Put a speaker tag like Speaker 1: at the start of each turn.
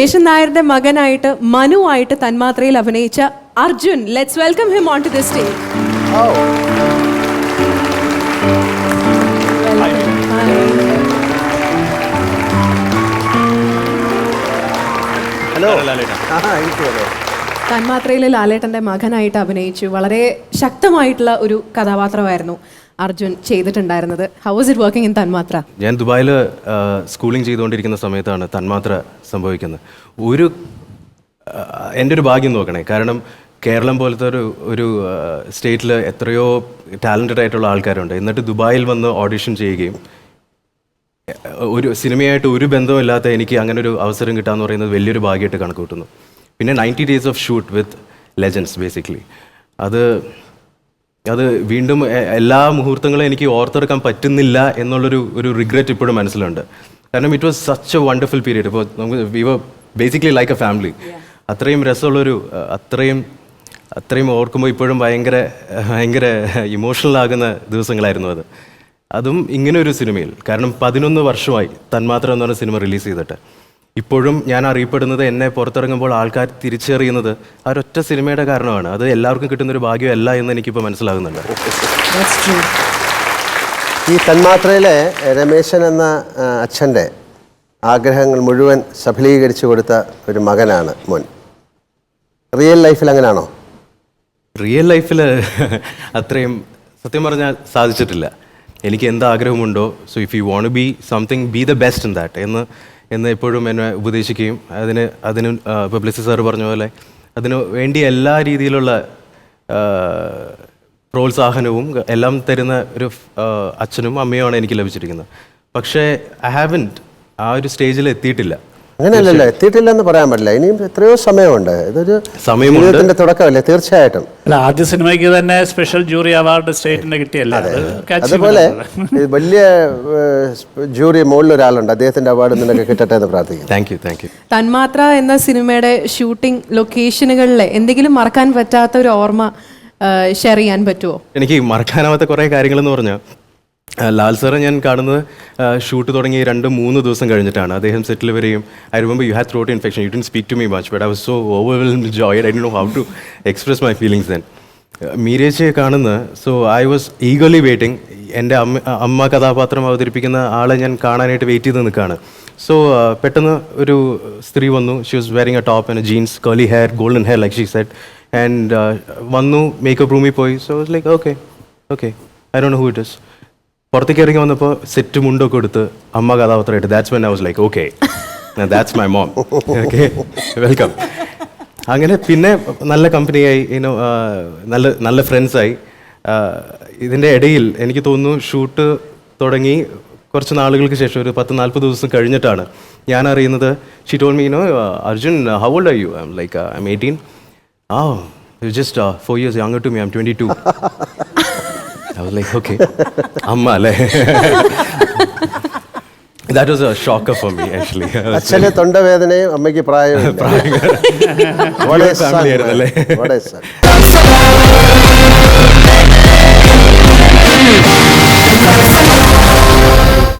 Speaker 1: യേശൻ നായരുടെ മകനായിട്ട് മനുവായിട്ട് തന്മാത്രയിൽ അഭിനയിച്ച Arjun let's welcome him on to the stage
Speaker 2: hello
Speaker 1: തന്മാത്രയിൽ ലാലേട്ടന്റെ മകനായിട്ട് അഭിനയിച്ചു. വളരെ ശക്തമായിട്ടുള്ള ഒരു കഥാപാത്രമായിരുന്നു. അർജുൻ ചെയ്തിട്ടുണ്ടായിരുന്നത്. How was it working in Thanmathra
Speaker 3: ഞാൻ ദുബായിൽ സ്കൂളിംഗ് ചെയ്തുകൊണ്ടിരിക്കുന്ന സമയത്താണ് തന്മാത്ര സംഭവിക്കുന്നത്. ഒരു എന്റെ ഒരു ഭാഗ്യം നോക്കണേ. കാരണം കേരളം പോലത്തെ ഒരു ഒരു സ്റ്റേറ്റിൽ എത്രയോ ടാലന്റഡ് ആയിട്ടുള്ള ആൾക്കാരുണ്ട്. എന്നിട്ട് ദുബായിൽ വന്ന് ഓഡിഷൻ ചെയ്യുകയും ഒരു സിനിമയായിട്ട് ഒരു ബന്ധമില്ലാത്ത എനിക്ക് അങ്ങനെ ഒരു അവസരം കിട്ടാന്ന് പറയുന്നത് വലിയൊരു ഭാഗ്യമായിട്ട് കണക്ക് കൂട്ടുന്നു പിന്നെ ninety days of shoot with legends basically. അത് അത് വീണ്ടും എല്ലാ മുഹൂർത്തങ്ങളും എനിക്ക് ഓർത്തെടുക്കാൻ പറ്റുന്നില്ല എന്നുള്ളൊരു ഒരു റിഗ്രറ്റ് ഇപ്പോഴും മനസ്സിലുണ്ട്. കാരണം it was such a wonderful period ഇപ്പോൾ നമുക്ക് we were basically like a family അത്രയും രസമുള്ളൊരു അത്രയും അത്രയും ഓർക്കുമ്പോൾ ഇപ്പോഴും ഭയങ്കര ഭയങ്കര ഇമോഷണൽ ആകുന്ന ദിവസങ്ങളായിരുന്നു അത്. അതും ഇങ്ങനെ ഒരു സിനിമയിൽ. കാരണം പതിനൊന്ന് വർഷമായി തന്മാത്രം എന്ന് പറഞ്ഞ സിനിമ റിലീസ് ചെയ്തിട്ട്. ഇപ്പോഴും ഞാൻ അറിയപ്പെടുന്നത് എന്നെ പുറത്തിറങ്ങുമ്പോൾ ആൾക്കാർ തിരിച്ചറിയുന്നത് ആ ഒരൊറ്റ സിനിമയുടെ കാരണമാണ്. അത് എല്ലാവർക്കും കിട്ടുന്ന ഒരു ഭാഗ്യമല്ല എന്ന് എനിക്കിപ്പോൾ മനസ്സിലാകുന്നുണ്ട്.
Speaker 2: ഈ തന്മാത്രയിലെ രമേശൻ എന്ന അച്ഛന്റെ ആഗ്രഹങ്ങൾ മുഴുവൻ സഫലീകരിച്ചു കൊടുത്ത ഒരു മകനാണ് മുൻ. റിയൽ ലൈഫിൽ അങ്ങനെയാണോ
Speaker 3: റിയൽ ലൈഫിൽ അത്രയും സത്യം പറഞ്ഞാൽ സാധിച്ചിട്ടില്ല. എനിക്ക് എന്ത് ആഗ്രഹമുണ്ടോ so if you want be something be the best in that എന്ന് എന്ന് എപ്പോഴും എന്നെ ഉപദേശിക്കുകയും അതിന് അതിന് പബ്ലിസി സാർ പറഞ്ഞ പോലെ അതിന് വേണ്ടി എല്ലാ രീതിയിലുള്ള പ്രോത്സാഹനവും എല്ലാം തരുന്ന ഒരു അച്ഛനും അമ്മയുമാണ് എനിക്ക് ലഭിച്ചിരിക്കുന്നത്. പക്ഷേ ഐ ഹാവന്റ് ആ ഒരു സ്റ്റേജിൽ എത്തിയിട്ടില്ല.
Speaker 2: അങ്ങനെയല്ലല്ലോ എത്തിയിട്ടില്ലെന്ന് പറയാൻ പറ്റില്ല. ഇനിയും എത്രയോ സമയമുണ്ട്. ഇതൊരു സമയത്തിന്റെ തുടക്കമല്ലേ? തീർച്ചയായിട്ടും.
Speaker 4: അല്ല ആദ്യ സിനിമയ്ക്ക് തന്നെ സ്പെഷ്യൽ ജൂറി അവാർഡ് സ്റ്റേറ്റിന് കിട്ടിയല്ലേ?
Speaker 2: അതുപോലെ വലിയ ജൂറി മുകളിൽ ഒരാളുണ്ട് അദ്ദേഹത്തിന്റെ അവാർഡ് നിനക്ക് കിട്ടട്ടെ എന്ന് പ്രാർത്ഥിക്കും
Speaker 3: താങ്ക് യു താങ്ക് യു
Speaker 1: തന്മാത്ര എന്ന സിനിമയുടെ ഷൂട്ടിംഗ് ലൊക്കേഷനുകളിലെ എന്തെങ്കിലും മറക്കാൻ പറ്റാത്ത ഒരു ഓർമ്മ ഷെയർ ചെയ്യാൻ പറ്റുമോ
Speaker 3: എനിക്ക് മറക്കാനാവാത്ത കുറേ കാര്യങ്ങളെന്ന് പറഞ്ഞാൽ ലാൽ സാറെ ഞാൻ കാണുന്നത് ഷൂട്ട് തുടങ്ങി രണ്ട് മൂന്ന് ദിവസം കഴിഞ്ഞിട്ടാണ്. അദ്ദേഹം സെറ്റിൽ വരെയും I remember you have throat infection you didn't speak to me much but I was so overwhelm joy I know how to express my feelings then മീരേച്ചയെ കാണുന്ന so I was eagerly waiting എന്റെ അമ്മ അമ്മ കഥാപാത്രം അവതരിപ്പിക്കുന്ന ആളെ ഞാൻ കാണാനായിട്ട് wait ചെയ്ത് നിൽക്കുകയാണ് സോ പെട്ടെന്ന് ഒരു സ്ത്രീ വന്നു. She was wearing a top and jeans curly hair golden hair like she set and വന്നു മേക്കപ്പ് റൂമിൽ പോയി. So like okay okay I do know who it is പുറത്തേക്ക് ഇറങ്ങി വന്നപ്പോൾ സെറ്റ് മുണ്ടൊക്കെ എടുത്ത് അമ്മ കഥാപാത്രമായിട്ട് that's my I was like okay that's my mom okay welcome അങ്ങനെ പിന്നെ നല്ല കമ്പനിയായി യുനോ നല്ല നല്ല ഫ്രണ്ട്സായി ഇതിന്റെ ഇടയിൽ എനിക്ക് തോന്നുന്നു ഷൂട്ട് തുടങ്ങി കുറച്ച് നാളുകൾക്ക് ശേഷം ഒരു പത്ത് നാൽപ്പത് ദിവസം കഴിഞ്ഞിട്ടാണ് ഞാൻ അറിയുന്നത്. She told me no Arjun how old are you I like I'm eighteen ah you just four years younger to me I'm twenty two I was like, okay, Amma, like, that was a shocker for me, actually. I was
Speaker 2: അച്ഛന് തൊണ്ടവേദനയും അമ്മയ്ക്ക് പ്രായവും What